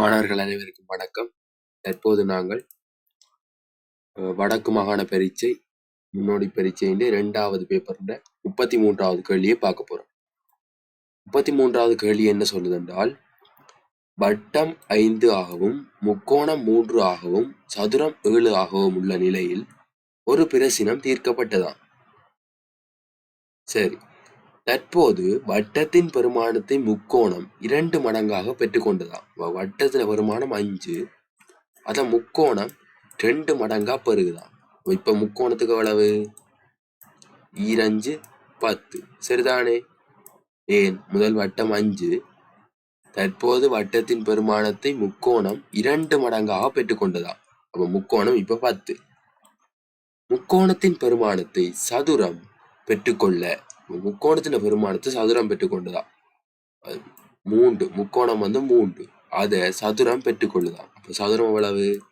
மாணவர்கள் அனைவருக்கும் வணக்கம். தற்போது நாங்கள் வடக்கு மாகாண பரீட்சை முன்னோடி பரீட்சையின் ரெண்டாவது பேப்பர்ல முப்பத்தி மூன்றாவது கேள்வியை பார்க்க போறோம். முப்பத்தி மூன்றாவது கேள்வி என்ன சொல்லுதென்றால் வட்டம் ஐந்து ஆகவும் முக்கோணம் மூன்று ஆகவும் சதுரம் ஏழு ஆகவும் உள்ள நிலையில் ஒரு பிரசினம் தீர்க்கப்பட்டதாம். சரி. தற்போது வட்டத்தின் பெருமானத்தை முக்கோணம் இரண்டு மடங்காக பெற்றுக்கொண்டதாம். வட்டத்துல பெருமானம் அஞ்சு அத முக்கோணம் ரெண்டு மடங்கா பெருகுதான் இப்ப முக்கோணத்துக்கு எவ்வளவு? ஈரஞ்சு பத்து. சரிதானே? ஏன் முதல் வட்டம் அஞ்சு தற்போது வட்டத்தின் பெருமானத்தை முக்கோணம் இரண்டு மடங்காக பெற்றுக்கொண்டதாம். அப்ப முக்கோணம் இப்ப பத்து. முக்கோணத்தின் பெருமானத்தை சதுரம் பெற்றுக்கொள்ள முக்கோணத்தின் பெருமானத்தை சதுரம் பெற்றுக்கொண்டுதான். மூன்று முக்கோணம் வந்து மூன்று. அதை சதுரம் பெற்றுக்கொள்ளுதான். அப்போ சதுரம் எவ்வளவு?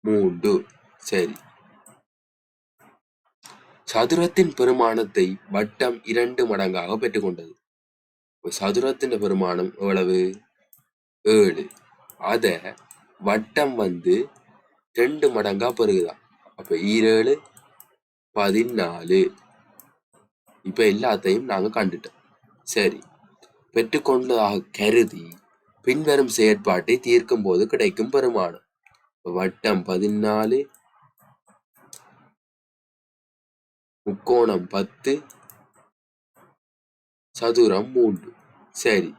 மூன்று. சரி. சதுரத்தின் பெருமானத்தை வட்டம் இரண்டு மடங்காக பெற்றுக்கொண்டது. சதுரத்தின் பெருமானம் எவ்வளவு? ஏழு. அத வட்டம் வந்து ரெண்டு மடங்கா பெருகுதான். அப்ப ஈரேழு பதினாலு. இப்ப எல்லாத்தையும் நாங்க கண்டுட்டோம். சரி. பெற்றுக்கொண்டதாக கருதி பின்வரும் செயற்பாட்டை தீர்க்கும் போது கிடைக்கும் பெருமானம். வட்டம் பதினாலு. முக்கோணம் பத்து. சதுரம் மூன்று. சரி.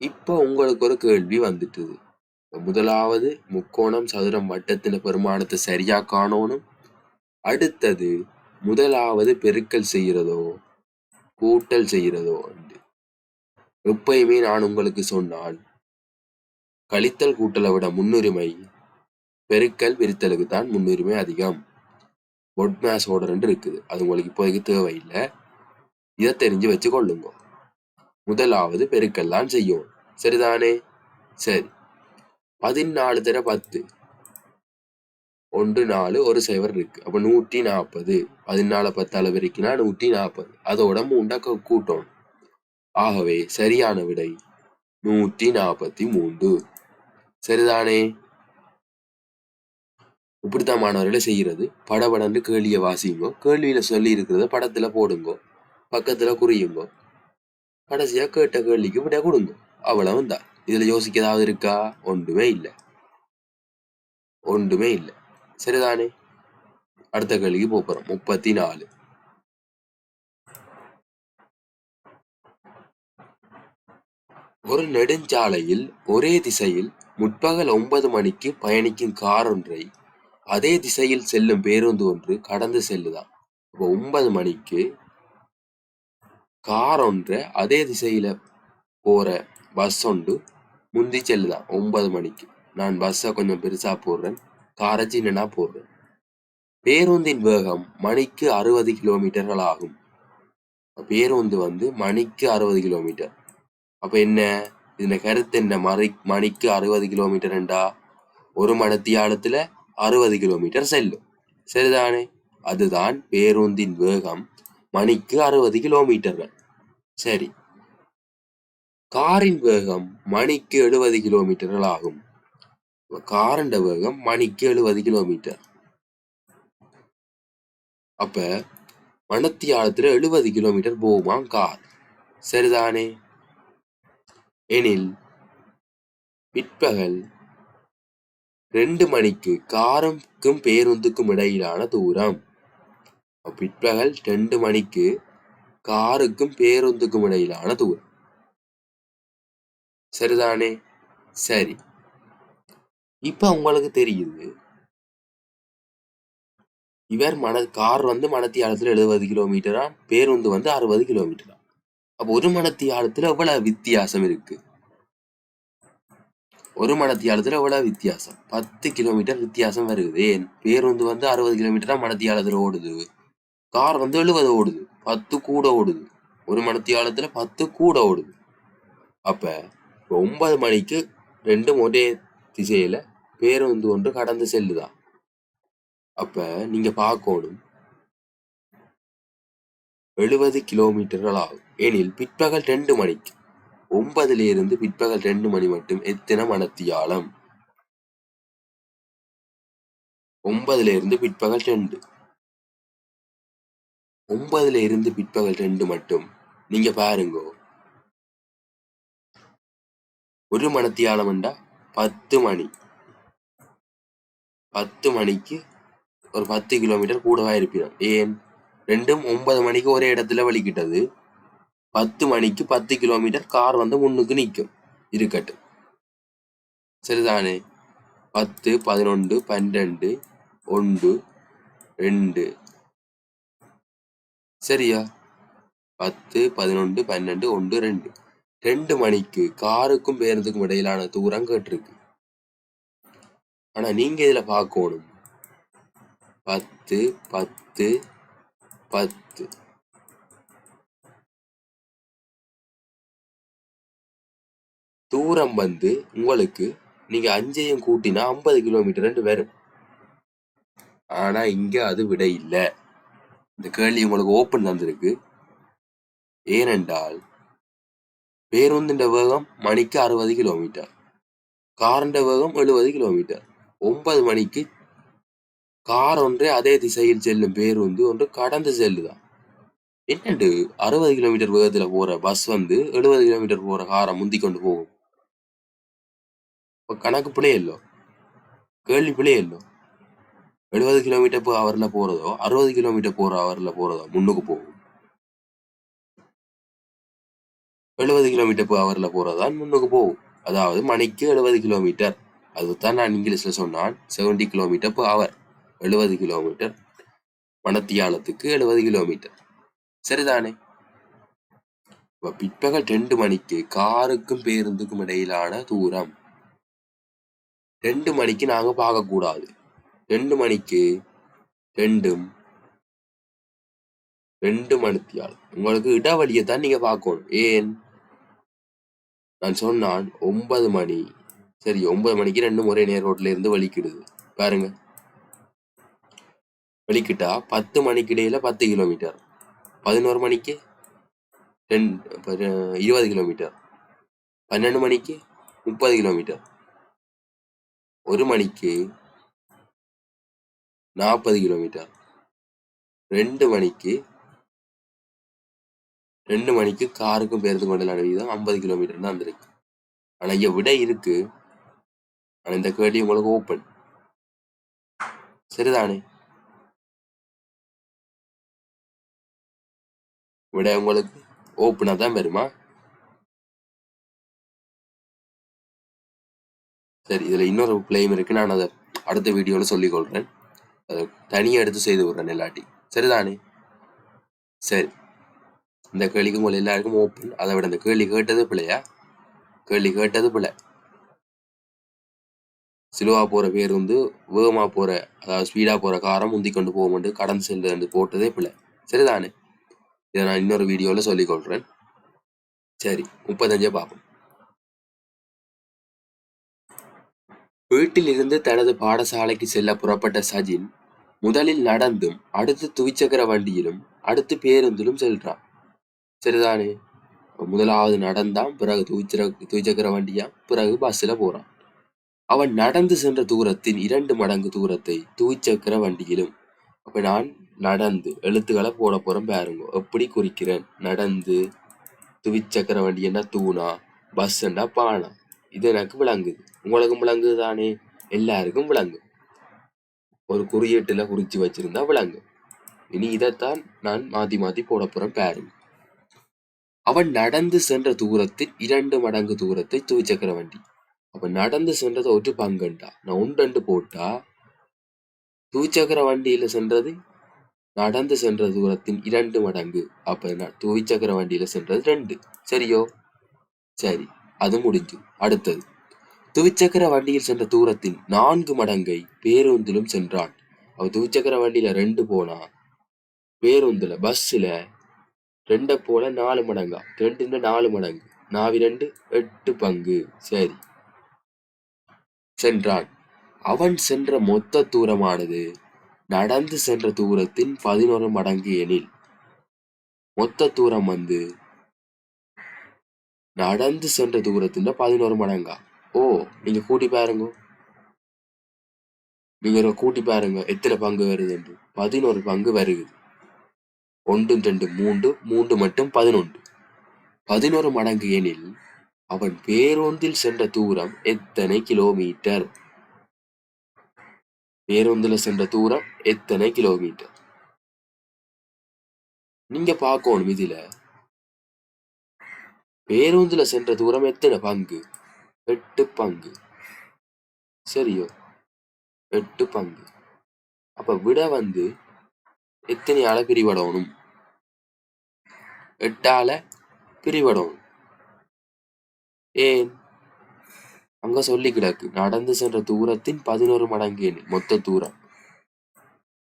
இப்போ உங்களுக்கு ஒரு கேள்வி வந்துட்டுது. முதலாவது முக்கோணம் சதுரம் வட்டத்தின பெருமானத்தை சரியா காணணும். அடுத்தது முதலாவது பெருக்கல் செய்கிறதோ கூட்டல் செய்கிறதோ எப்பயுமே நான் உங்களுக்கு சொன்னால் கழித்தல் கூட்டலை விட முன்னுரிமை பெருக்கல் விரித்தலுக்கு தான் முன்னுரிமை அதிகம். ஒட் மேஸ் ஓடர்ன்னு இருக்குது. அது உங்களுக்கு இப்போதைக்கு தேவையில்லை. இதை தெரிஞ்சு வச்சு கொள்ளுங்க முதலாவது பெருக்கல் தான் செய்யும். சரிதானே? சரி. பதினாலு தர பத்து. ஒன்று நாலு ஒரு சைவர் இருக்கு. அப்போ நூற்றி நாற்பது. பதினாலு பத்தால பெருக்கினா நூற்றி நாற்பது அதோட மூண்டா கூட்டம். ஆகவே சரியான விடை நூற்றி நாற்பத்தி மூன்று. சரிதானே? இப்படித்தான் மாணவர்களை செய்கிறது. படபடன்னு கேள்வியை வாசிங்கோ கேள்வியில சொல்லி இருக்கிறத படத்துல போடுங்கோ பக்கத்துல குறியுங்கோ கடைசியா கேட்ட கேள்விக்கு விட கொடுங்க. அவ்வளவு தான் இதுல யோசிக்க ஏதாவது இருக்கா? ஒன்றுமே இல்லை. ஒன்றுமே இல்லை. சரிதானே? அடுத்த கேள்விக்கு போறோம். முப்பத்தி நாலு ஒரு நெடுஞ்சாலையில் ஒரே திசையில் முற்பகல் ஒன்பது மணிக்கு பயணிக்கும் கார் ஒன்றை அதே திசையில் செல்லும் பேருந்து ஒன்று கடந்து செல்லுதான். இப்போ ஒன்பது மணிக்கு கார் ஒன்றை அதே திசையில போற பஸ் ஒன்று முந்தி செல்லுதான். ஒன்பது மணிக்கு. நான் பஸ்ஸை கொஞ்சம் பெருசா போடுறேன். காரை சின்னனா போடுறேன். பேருந்தின் வேகம் மணிக்கு அறுபது கிலோமீட்டர்கள் ஆகும். பேருந்து வந்து மணிக்கு அறுபது கிலோமீட்டர். அப்போ என்ன? இதில் கருத்து என்ன? மறை மணிக்கு அறுபது கிலோமீட்டர்ண்டா ஒரு மணத்தியாலத்துல அறுபது கிலோமீட்டர் செல்லும். சரிதானே? அதுதான் பேருந்தின் வேகம் மணிக்கு அறுபது கிலோமீட்டர்கள். சரி. காரின் வேகம் மணிக்கு எழுபது கிலோமீட்டர்கள் ஆகும். காரண்ட வேகம் மணிக்கு எழுபது கிலோமீட்டர். அப்ப ஆழத்தில் எழுபது கிலோமீட்டர் போகுமாம் கார். சரிதானே? எனில் பிற்பகல் ரெண்டு மணிக்கு காருக்கும் பேருந்துக்கும் இடையிலான தூரம். பிற்பகல் ரெண்டு மணிக்கு காருக்கும் பேருந்துக்கும் இடையிலான தூரம். சரிதானே? சரி. இப்போ உங்களுக்கு தெரியுது இவர் மன கார் வந்து மணத்தியாலத்தில் எழுபது கிலோமீட்டரா? பேருந்து வந்து அறுபது கிலோமீட்டரா? அப்போ ஒரு மணத்தியாலத்தில் எவ்வளவு வித்தியாசம் இருக்கு? ஒரு மணத்தியாலத்தில் எவ்வளவு வித்தியாசம்? பத்து கிலோமீட்டர் வித்தியாசம் வருது. ஏன் பேருந்து வந்து அறுபது கிலோமீட்டரா மணத்தியாலத்தில் ஓடுது. கார் வந்து எழுபது ஓடுது. பத்து கூட ஓடுது. ஒரு மணத்தியாலத்தில் பத்து கூட ஓடுது. அப்ப ஒன்பது மணிக்கு ரெண்டும் ஒரே திசையில் பேருந்து ஒன்று கடந்து செல்லுதான் அப்ப நீங்க பார்க்கணும். எழுபது கிலோமீட்டர்கள் ஆகும். எனில் பிற்பகல் ரெண்டு மணிக்கு ஒன்பதுல இருந்து பிற்பகல் ரெண்டு மணி மட்டும் எத்தனை மணத்தியாலம்? ஒன்பதுல இருந்து பிற்பகல் ரெண்டு. ஒன்பதுல இருந்து பிற்பகல் ரெண்டு மட்டும் நீங்க பாருங்க. ஒரு மணத்தியாலம்ண்டா? பத்து மணி. பத்து மணிக்கு ஒரு பத்து கிலோமீட்டர் கூடவா இருப்பினோம் ஏன்? ரெண்டும் ஒன்பது மணிக்கு ஒரே இடத்துல வலிக்கிட்டது. பத்து மணிக்கு பத்து கிலோமீட்டர் கார் வந்து முன்னுக்கு நிற்கும் இருக்கட்டும். சரிதானே? பத்து பதினொன்று பன்னெண்டு ஒன்று ரெண்டு. சரியா? பத்து பதினொன்று பன்னெண்டு ஒன்று ரெண்டு. ரெண்டு மணிக்கு காருக்கும் பேருந்துக்கும் இடையிலான தூரம் கேட்டிருக்கு. ஆனா நீங்க இதுல பார்க்கணும். பத்து பத்து பத்து. தூரம் வந்து உங்களுக்கு நீங்க அஞ்சையும் கூட்டினா ஐம்பது கிலோமீட்டர் வரும் ஆனா இங்க அது விட இல்ல. இந்த கேள்வி உங்களுக்கு ஓப்பன் தந்திருக்கு ஏனென்றால் பேருந்தின் வேகம் மணிக்கு அறுபது கிலோமீட்டர். காரண்ட வேகம் எழுபது கிலோமீட்டர். ஒன்பது மணிக்கு கார் ஒன்றே அதே திசையில் செல்லும் பேருந்து ஒன்று கடந்து செல்லுதான். என்னண்டு? அறுபது கிலோமீட்டர் வேகத்தில் போகிற பஸ் வந்து எழுபது கிலோமீட்டர் போகிற காரை முந்தி கொண்டு போகும். இப்போ கணக்கு பிள்ளையல்லோ கேள்வி பிள்ளையல்லோ எழுபது கிலோமீட்டர் போ அவரில் போகிறதோ அறுபது கிலோமீட்டர் போகிற அவரில் போகிறதோ முன்னுக்கு போகும். எழுபது கிலோமீட்டர் போ அவரில் போறதான் முன்னுக்கு போகும். அதாவது மணிக்கு எழுபது கிலோமீட்டர். அதுதான் நான் இங்கிலீஷில் சொன்னான் செவன்டி கிலோமீட்டர் போ அவர் எழுபது கிலோமீட்டர். மணத்தியாலத்துக்கு எழுபது கிலோமீட்டர். சரிதானே? இப்போ பிற்பகல் ரெண்டு மணிக்கு காருக்கும் பேருந்துக்கும் இடையிலான தூரம். ரெண்டு மணிக்கு நாங்க பார்க்கக்கூடாது. ரெண்டு மணிக்கு ரெண்டும் ரெண்டு மணித்தியால். உங்களுக்கு இடவழியை தான் நீங்க பார்க்கணும். ஏன்? நான் சொன்னான் ஒன்பது மணி. சரி ஒன்பது மணிக்கு ரெண்டு முறை நேர் ரோட்ல இருந்து வலிக்கிடுது பாருங்க. வலிக்கிட்டா பத்து மணிக்கு இடையில பத்து கிலோமீட்டர் பதினோரு மணிக்கு ரெண்டு இருபது கிலோமீட்டர் பன்னெண்டு மணிக்கு முப்பது கிலோமீட்டர் ஒரு மணிக்கு நாற்பது கிலோமீட்டர் ரெண்டு மணிக்கு ரெண்டு மணிக்கு காருக்கும் பேருந்து கொண்ட வீதம் ஐம்பது கிலோமீட்டர் தான் வந்திருக்கு. ஆனால் இங்கே விட இருக்கு. ஆனால் இந்த கேள்வி உங்களுக்கு ஓப்பன் சரிதானே? விட உங்களுக்கு ஓப்பனாக தான் வருமா? சரி இதில் இன்னொரு பிளேம் இருக்கு. நான் அதை அடுத்த வீடியோவில் சொல்லிக்கொள்கிறேன் அதை தனியாக எடுத்து செய்து விடுறேன் எல்லாட்டி சரிதானே? சரி. இந்த கேள்விக்கு உங்கள் எல்லாருக்கும் ஓப்பன் அதை விட இந்த கேள்வி கேட்டது பிள்ளையா கேள்வி கேட்டது பிள்ளை சிலுவா போகிற பேர் வந்து வேகமாக போகிற அதாவது ஸ்பீடாக போகிற காரம் முந்தி கொண்டு போக மாட்டு கடந்து சென்று போட்டதே பிள்ளை சரிதானே? இதை நான் இன்னொரு வீடியோல சொல்லிக்கொள்கிறேன் சரி முப்பத்தஞ்சே பார்ப்போம். வீட்டில் இருந்து தனது பாடசாலைக்கு செல்ல புறப்பட்ட சஜின் முதலில் நடந்தும் அடுத்து துவிச்சக்கர வண்டியிலும் அடுத்து பேருந்திலும் செல்றான். சரிதானே? முதலாவது நடந்தான் பிறகு துவிச்சர துவிச்சக்கர வண்டியா பிறகு பஸ்ஸில் போறான். அவன் நடந்து சென்ற தூரத்தின் இரண்டு மடங்கு தூரத்தை துவிச்சக்கர வண்டியிலும் அப்ப நான் நடந்து எழுத்துக்களை போட போறேன் பாருங்க. எப்படி குறிக்கிறேன்? நடந்து துவிச்சக்கர வண்டி என்ன? தூணா? பஸ்ண்டா பானா இது எனக்கு விளங்குது. உங்களுக்கும் விளங்குது தானே? எல்லாருக்கும் விளங்கு ஒரு குறியீட்டுல குறிச்சு வச்சிருந்தா விளங்கு இனி இதைத்தான் நான் மாற்றி மாற்றி போட போகிறேன் பாருங்க. அவன் நடந்து சென்ற தூரத்தில் இரண்டு மடங்கு தூரத்தை துவிச்சக்கர வண்டி. அப்ப நடந்து சென்றதை ஒரு பங்குண்டா? நான் உண்டு போட்டா துவிச்சக்கர வண்டியில சென்றது நடந்து சென்ற தூரத்தின் இரண்டு மடங்கு. அப்ப துவிச்சக்கர வண்டியில சென்றது ரெண்டு. சரியோ? சரி அது முடிஞ்சு. அடுத்தது. துவிச்சக்கர வண்டியில் சென்ற தூரத்தின் நான்கு மடங்கை பேருந்திலும் சென்றான். அவ துவிச்சக்கர வண்டியில ரெண்டு போனா பேருந்துல பஸ்ஸில் ரெண்டை போல நாலு மடங்கா. ரெண்டு நாலு மடங்கு. நாவி ரெண்டு எட்டு பங்கு. சரி. சென்றான். அவன் சென்ற மொத்த தூரமானது நடந்து சென்ற தூரத்தின் பதினோரு மடங்கு எனில். மொத்த தூரம் வந்து நடந்து சென்ற தூரத்தின் பதினோரு மடங்கா? ஓ நீங்க கூட்டி பாருங்க. நீங்க கூட்டி பாருங்க எத்தனை பங்கு வருது என்று. பதினோரு பங்கு வருகுது ஒன்று ரெண்டு மூன்று மூன்று மட்டும் பதினொன்று. பதினோரு மடங்கு எனில் அவன் பேருந்தில் சென்ற தூரம் எத்தனை கிலோமீட்டர்? பேருந்துல சென்ற தூரம் எத்தனை கிலோமீட்டர் நீங்க பார்க்கணும் இதுல பேருந்துல சென்ற தூரம் எத்தனை பங்கு? எட்டு பங்கு. சரியோ? எட்டு பங்கு. அப்ப விட வந்து எத்தனையால பிரிவடணும்? எட்டால பிரிவடணும். ஏன்? அங்க சொல்லி கிடக்கு. நடந்து சென்ற தூரத்தின் பதினோரு மடங்கு எண்ணி மொத்த தூரம்.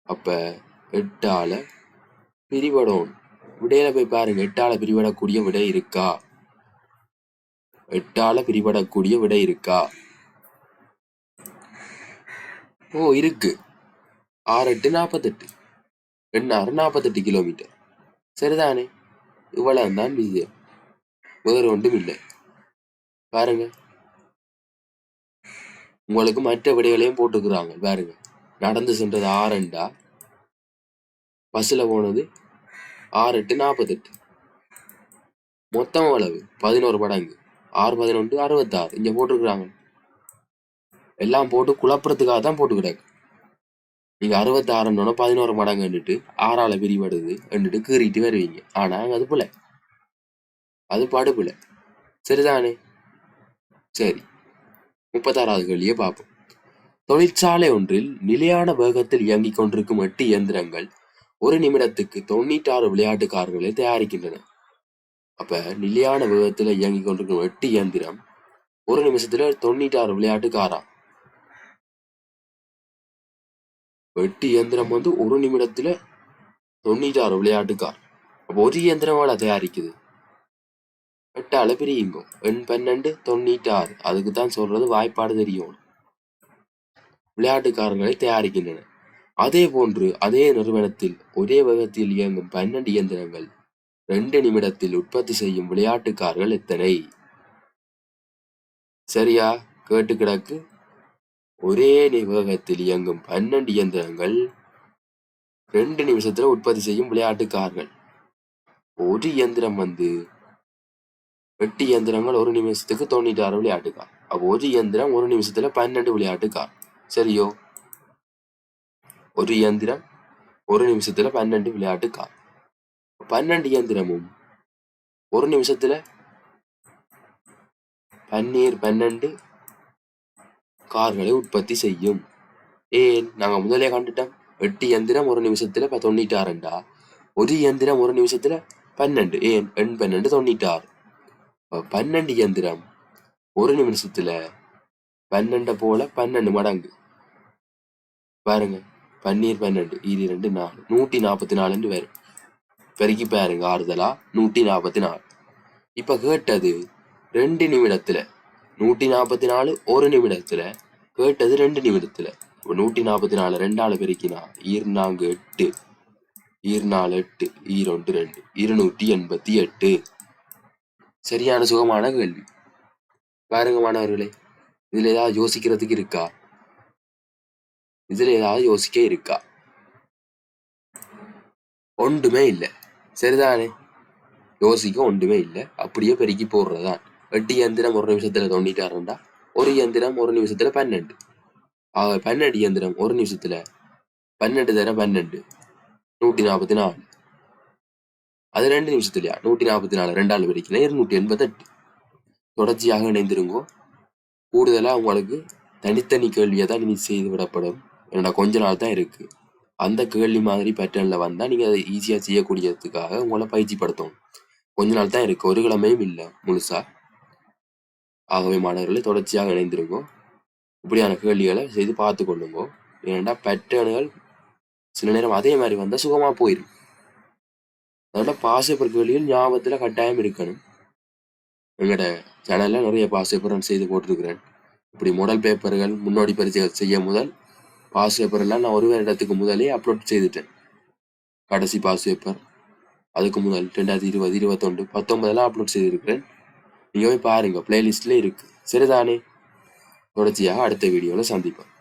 அப்ப எட்டால பிரிவடணும் விடையில போய் பாருங்க எட்டால பிரிவடக்கூடிய விடை இருக்கா? எட்டால பிரிவடக்கூடிய விடை இருக்கா? ஓ இருக்கு. ஆறு எட்டு நாற்பத்தெட்டு எண்ணாறு நாற்பத்தெட்டு கிலோமீட்டர். சரிதானே? இவ்வளவு தான் விஷயம் வேறு ஒன்றும் இல்லை. பாருங்க. உங்களுக்கு மற்ற விடைகளையும் போட்டுக்கிறாங்க. பாருங்க. நடந்து சென்றது ஆறண்டா பஸ்ல போனது ஆறு எட்டு நாற்பத்தெட்டு மொத்தம் அளவு பதினோரு மடங்கு. ஆறு பதினொன்று அறுபத்தாறு. இங்க போட்டிருக்கிறாங்க. எல்லாம் போட்டு குழப்பறதுக்காக தான் போட்டு கிடக்கு. நீங்க அறுபத்தாறுன்னு பதினோரு மடங்குன்னுட்டு ஆறால பிரிவடுது என்னட்டு கீறிட்டு வருவீங்க. ஆனா அது புல. அது படுப்புல சரிதானே? சரி. முப்பத்தாறாவது கேள்வியை பார்ப்போம். தொழிற்சாலை ஒன்றில் நிலையான வேகத்தில் இயங்கிக் கொண்டிருக்கும் எட்டு இயந்திரங்கள் ஒரு நிமிடத்துக்கு தொண்ணூற்றாறு விளையாட்டு கார்களை தயாரிக்கின்றன. அப்ப நிலையான வேகத்தில் இயங்கிக் கொண்டிருக்கும் எட்டு இயந்திரம் ஒரு நிமிஷத்துல தொண்ணூற்றாறு விளையாட்டு காரா எட்டு இயந்திரம் வந்து ஒரு நிமிடத்துல தொண்ணூற்றாறு விளையாட்டு கார் அப்போ ஒரு இயந்திரமால தயாரிக்குது? எட்டால பிரியுங்க எண் பன்னெண்டு தொண்ணூற்றாறு. அதுக்கு தான் சொல்றது வாய்ப்பாடு தெரியும். விளையாட்டுக்காரர்களை தயாரிக்கின்றன. அதே போன்று அதே நிறுவனத்தில் ஒரே வேகத்தில் இயங்கும் பன்னெண்டு இயந்திரங்கள் ரெண்டு நிமிடத்தில் உற்பத்தி செய்யும் விளையாட்டுக்காரர்கள் எத்தனை? சரியா? கேட்டு கிடக்கு ஒரே நிர்வாகத்தில் இயங்கும் பன்னெண்டு இயந்திரங்கள் ரெண்டு நிமிஷத்துல உற்பத்தி செய்யும் விளையாட்டுக்காரர்கள். ஒரு இயந்திரம் வந்து எட்டு இயந்திரங்கள் ஒரு நிமிஷத்துக்கு தொண்ணூற்றி ஆறு விளையாட்டுக்கார். அப்போ ஒரு இயந்திரம் ஒரு நிமிஷத்துல பன்னெண்டு விளையாட்டுக்கார். சரியோ? ஒரு இயந்திரம் ஒரு நிமிஷத்துல பன்னெண்டு விளையாட்டுக்கார். பன்னெண்டு இயந்திரமும் ஒரு நிமிஷத்துல பன்னீர் பன்னெண்டு கார்களை உற்பத்தி செய்யும். ஏன்? நாங்க முதலே கண்டுட்டோம். எட்டு இயந்திரம் ஒரு நிமிஷத்துல தொண்ணூற்றி ஆறுண்டா ஒரு இயந்திரம் ஒரு நிமிஷத்துல பன்னெண்டு. ஏன்? எண் பன்னெண்டு தொண்ணூற்றி ஆறு பன்னெண்டு இயந்திரம் ஒரு நிமிஷத்துல பன்னெண்டு போல பன்னெண்டு மடங்கு. பாருங்க பன்னீர் பன்னெண்டு இது ரெண்டு நாலு நூற்றி நாற்பத்தி நாலுன்னு வரும். பெருக்கி பாருங்க ஆறுதலா? நூற்றி நாற்பத்தி நாலு இப்ப கேட்டது ரெண்டு நிமிடத்துல. நூற்றி நாற்பத்தி நாலு ஒரு நிமிடத்துல. கேட்டது ரெண்டு நிமிடத்துல. இப்ப நூற்றி நாற்பத்தி நாலு ரெண்டால பெருக்கினா ஈர்நாங்க எட்டு. ஈர்நாலு எட்டு ஈரொன்று ரெண்டு இருநூற்றி எண்பத்தி எட்டு. சரியான சுகமான கேள்வி. பாருங்க மாணவர்களே இதில் ஏதாவது யோசிக்கிறதுக்கு இருக்கா? இதில் ஏதாவது யோசிக்க இருக்கா? ஒன்றுமே இல்லை. சரிதானே? யோசிக்க ஒன்றுமே இல்லை. அப்படியே பெருக்கி போடுறதுதான். எட்டு இயந்திரம் ஒரு நிமிஷத்தில் தொண்ணூറ്റാறுண்டா ஒரு இயந்திரம் ஒரு நிமிஷத்தில் பன்னெண்டு. ஆக பன்னெண்டு இயந்திரம் ஒரு நிமிஷத்தில் பன்னெண்டு தர பன்னெண்டு. நூற்றி நாற்பத்தி நாலு. அது ரெண்டு நிமிஷத்துலையா? நூற்றி நாற்பத்தி நாலு ரெண்டாள் பெருக்கினா இருநூற்றி எண்பத்தெட்டு. தொடர்ச்சியாக இணைந்திருங்கோ. கூடுதலாக உங்களுக்கு தனித்தனி கேள்வியை தான் நீங்கள் செய்து விடப்படும். என்னோட கொஞ்ச நாள் தான் இருக்குது அந்த கேள்வி மாதிரி பேட்டர்னில் வந்தால் நீங்கள் அதை ஈஸியாக செய்யக்கூடியதுக்காக உங்களை பயிற்சிப்படுத்தும் கொஞ்ச நாள் தான் இருக்குது ஒரு கிழமையும் இல்லை முழுசாக ஆகவே மாணவர்களை தொடர்ச்சியாக இணைந்திருக்கும் இப்படியான கேள்விகளை செய்து பார்த்து கொள்ளுங்கோ ஏன்னா பேட்டர்னுகள் சில நேரம் அதே மாதிரி வந்தால் சுகமாக போயிடும் அதோட பாஸ் பேப்பர் ஞாபகத்தில் கட்டாயம் இருக்கணும். எங்களோட சேனலில் நிறைய பாஸ் பேப்பர் நான் செய்து போட்டிருக்கிறேன். இப்படி மாடல் பேப்பர்கள் முன்னோடி பரிசுகள் செய்ய முதல் பாஸ் பேப்பர் எல்லாம் நான் ஒரு இடத்துக்கு முதலே அப்லோட் செய்துட்டேன். கடைசி பாஸ் பேப்பர் அதுக்கு முதல் ரெண்டாயிரத்தி இருபது இருபத்தொன்று பத்தொன்பதெல்லாம் அப்லோட் செய்திருக்கிறேன். நீங்கள் போய் பாருங்கள் பிளேலிஸ்ட்லேயே இருக்குது சரிதானே? தொடர்ச்சியாக அடுத்த வீடியோவில் சந்திப்பேன்